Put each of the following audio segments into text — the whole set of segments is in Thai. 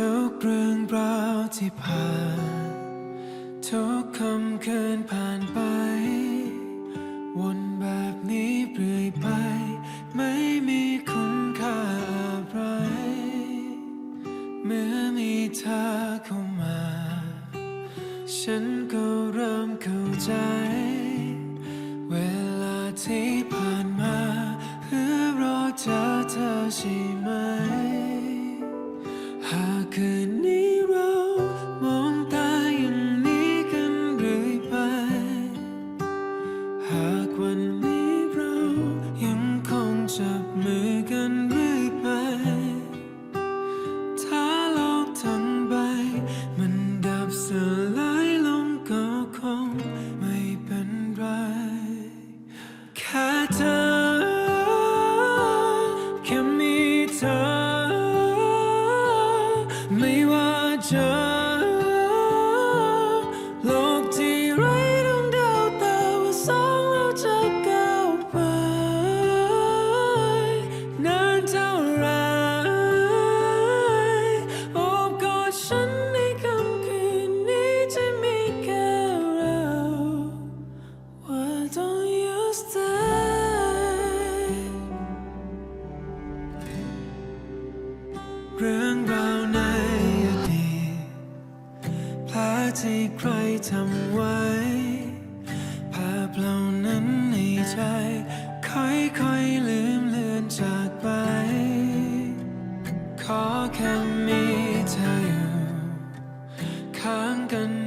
ทุกเรื่องราวที่ผ่าน ทุกคำเคืนผ่านไป ทำไว้ ภาพเหล่านั้นในใจ ค่อยๆลืมเลือนจากไป ขอแค่มีเธออยู่ ข้างกัน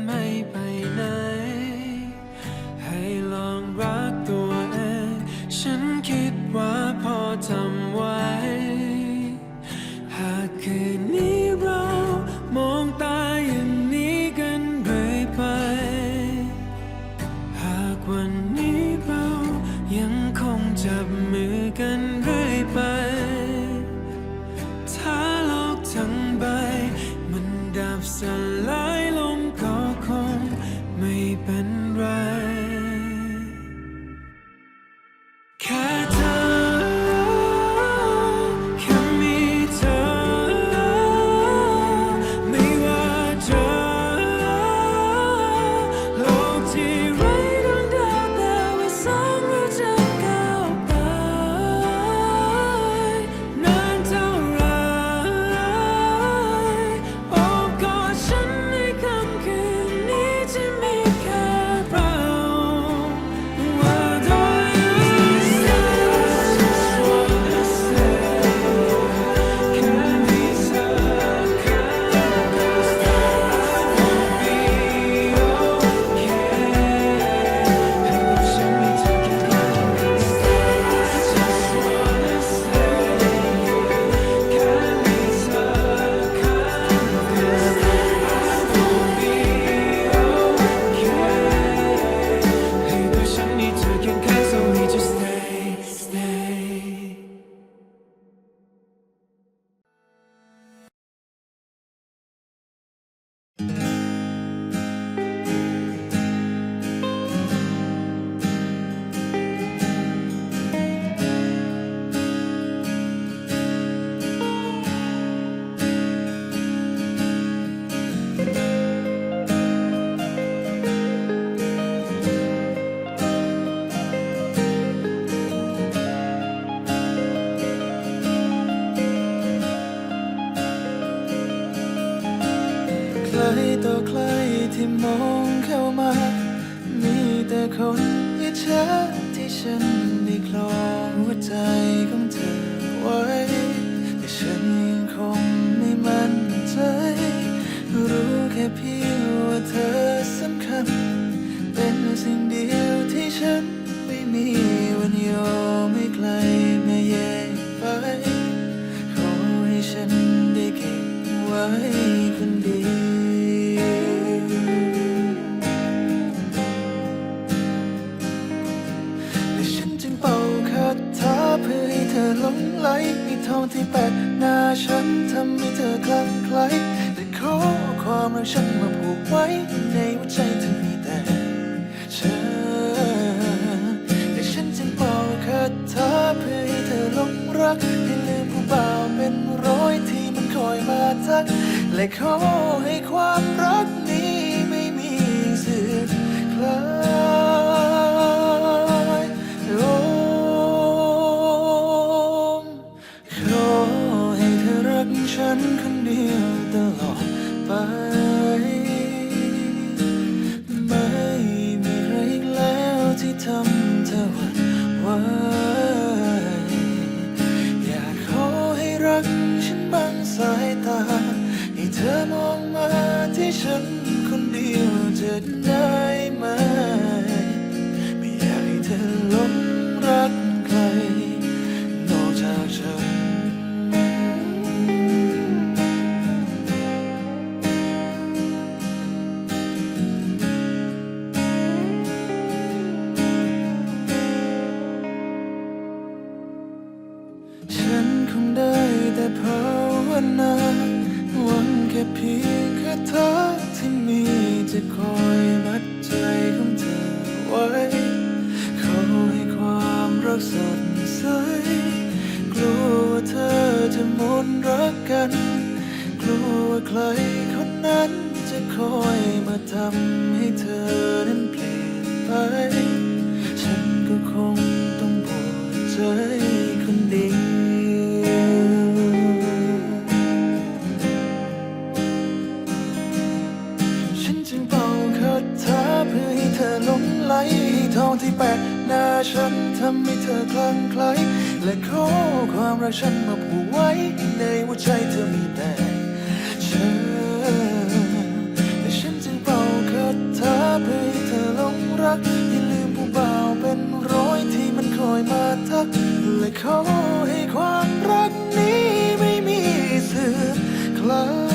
ใครต่อใครที่มองเข้ามา มีแต่คนอิจฉาที่ฉันได้คลองหัวใจของเธอไว้ แต่ฉันยังคงไม่มั่นใจ รู้แค่เพียงว่าเธอสำคัญ เป็นสิ่งเดียวที่ฉันไม่มีวันยอมไม่ไกลไม่แยกไปขอให้ฉันได้เก็บไว้ สัก และขอให้ความรักนี้ไม่มีเสื่อมคลายลมขอให้เธอรักฉันคนเดียวตลอดไป ไม่มีใครอีกแล้วที่ทำเธอหวั่นไหวอยากขอให้รักฉันบ้างสัก นคนเดียวจะได้ไหม ไม่อยากให้เธอหลงรักใคร นอกจากฉัน ฉันคงได้แต่ภาวนาหวังแค่เพียงแค่เธอ ที่มีจะคอยมัดใจของเธอไว้ขอให้ความรักสดใส กลัวว่าเธอจะหมดรักกัน กลัวว่าใครคนนั้นจะคอยมาทำให้เธอนั้นเปลี่ยนไป ฉันก็คงต้องปวดใจ ฉันมาผูกไว้ในหัวใจเธอมีแต่ฉันและฉันจึงเป่าคาถาเพื่อให้เธอหลงรัก อย่าลืมผู้บ่าวเป็นร้อยที่มันคอยมาทัก และขอให้ความรักนี้ไม่มีเสื่อมคลาย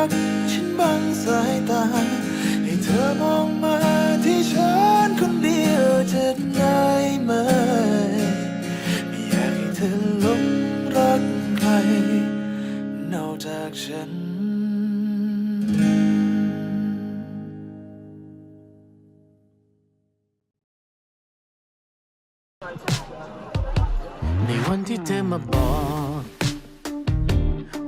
รัก ฉันบางสายตา ให้เธอมองมาที่ฉันคนเดียวจะได้ไหม ไม่อยากให้เธอหลงรักใคร นอกจากฉันในวันที่เธอมาบอก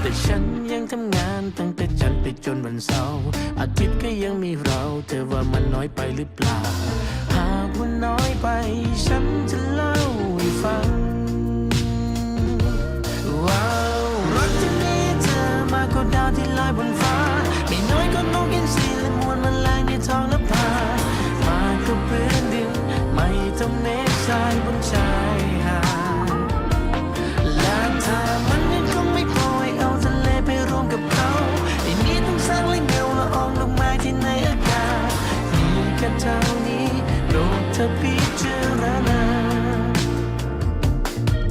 แต่ฉันยังทำงานตั้งแต่จันทร์ไปจนวันเสาร์อาทิตย์ก็ยังมีเรา เธอว่ามันน้อยไปหรือเปล่า หากว่าน้อยไป ฉันจะเล่า ที่ในอากาศมีแค่เท่านี้โปรดเธอพิจารณา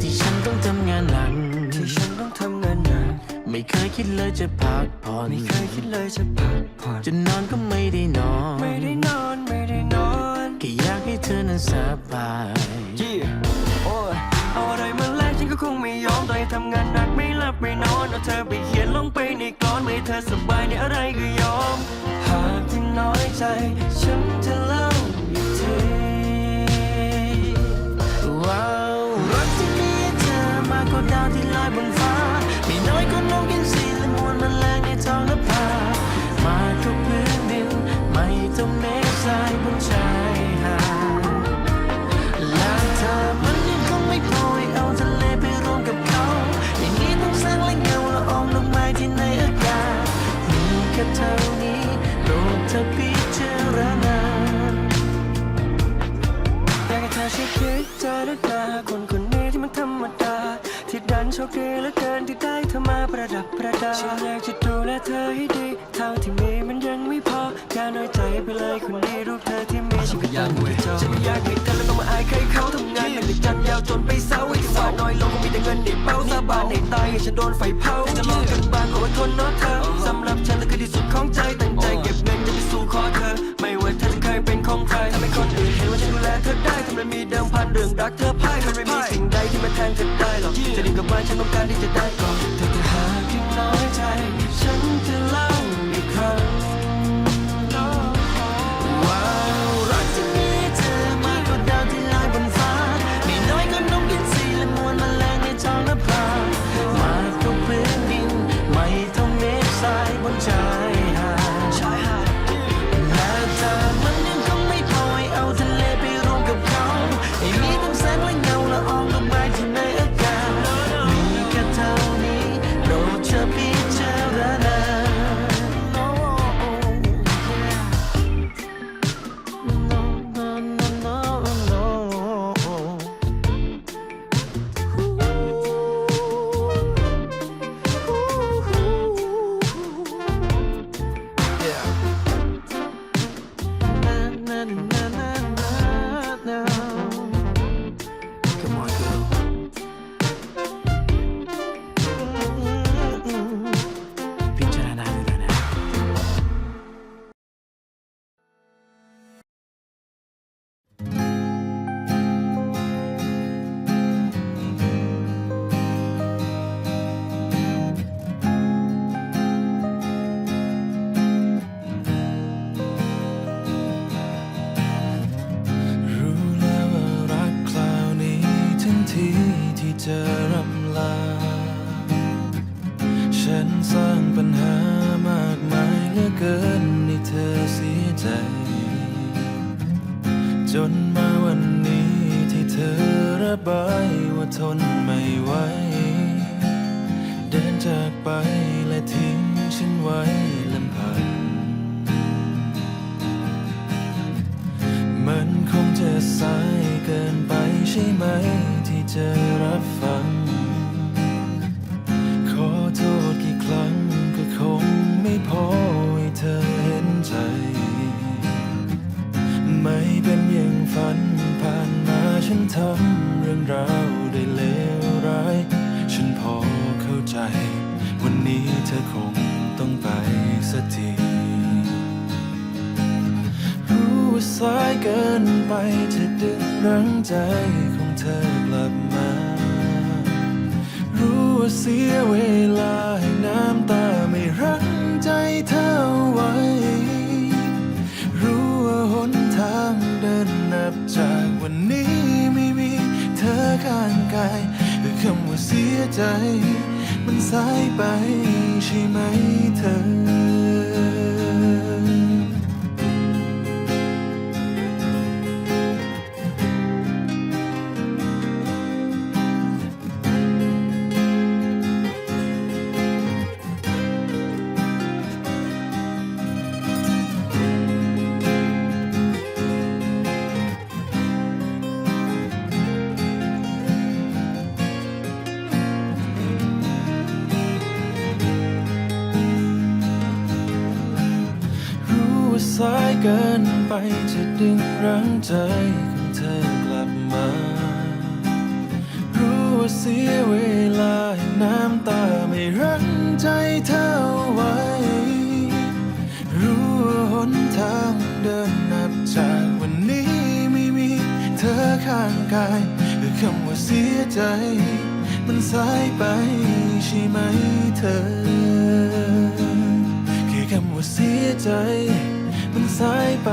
ที่ฉันต้องทำงานหนักที่ฉันต้องทำงานหนักไม่เคยคิดเลยจะพักผ่อนไม่เคยคิดเลยจะพักผ่อนจะนอนก็ไม่ได้นอนไม่ได้นอนไม่ได้นอนแค่อยากให้เธอนั้นสบายยี่โอ้ยเอาอะไรมาแลกฉันก็คงไม่ยอมต่อให้ทำงานหนักไม่หลับไม่นอนเอาเธอไปเขียนลงไปในกลอนไม่ให้เธอสบายในอะไรก็ยอมหากที่น้อย ใจฉัน คนคนนี้ที่มันธรรมดา ที่ดันโชคดีเหลือเกินที่ได้เธอมาประดับประดาฉันอยากจะดูแลเธอให้ดีเท่าที่มีมันยังไม่พออย่าน้อยใจไปเลยคนนี้รูปเธอที่มีฉันก็ยังไม่จบฉันไม่อยากให้เธอแล้วต้องมาอายใครเขาทำงานหนักในจันยาวจนไปเศร้าให้จังหวะน้อยลงก็มีแต่เงินในเป้าสาบานในตายให้ฉันโดนไฟเผาจะลองกันบ้าง ฉันต้องการที่จะได้ นไม่ไหว เดินจากไปและทิ้งฉันไว้ลำพัง มันคงจะสายเกินไปใช่ไหมที่จะรับฟัง ขอโทษกี่ครั้งก็คงไม่พอให้เธอเห็นใจ ไม่เป็นอย่างฝันผ่านมาฉันทำเรื่องราว คงต้องไปสักทีรู้ว่าสายเกินไปจะดึงรั้งใจของเธอกลับมา รู้ว่าเสียเวลาให้น้ำตาไม่รั้งใจเธอไว้ รู้ว่าหนทางเดินนับจากวันนี้ไม่มีเธอข้างกายคือคำว่าเสียใจ มันสายไปใช่ไหมเธอ สายเกินไปจะดึงรั้งใจของเธอกลับมา รู้ว่าเสียเวลาให้น้ำตาไม่รั้งใจเธอไว้ รู้ว่าหนทางเดินนับจากวันนี้ไม่มีเธอข้างกายคือคำว่าเสียใจ มันสายไปใช่ไหมเธอ แค่คำว่าเสียใจ มันสายไป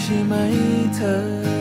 ใช่ไหมเธอ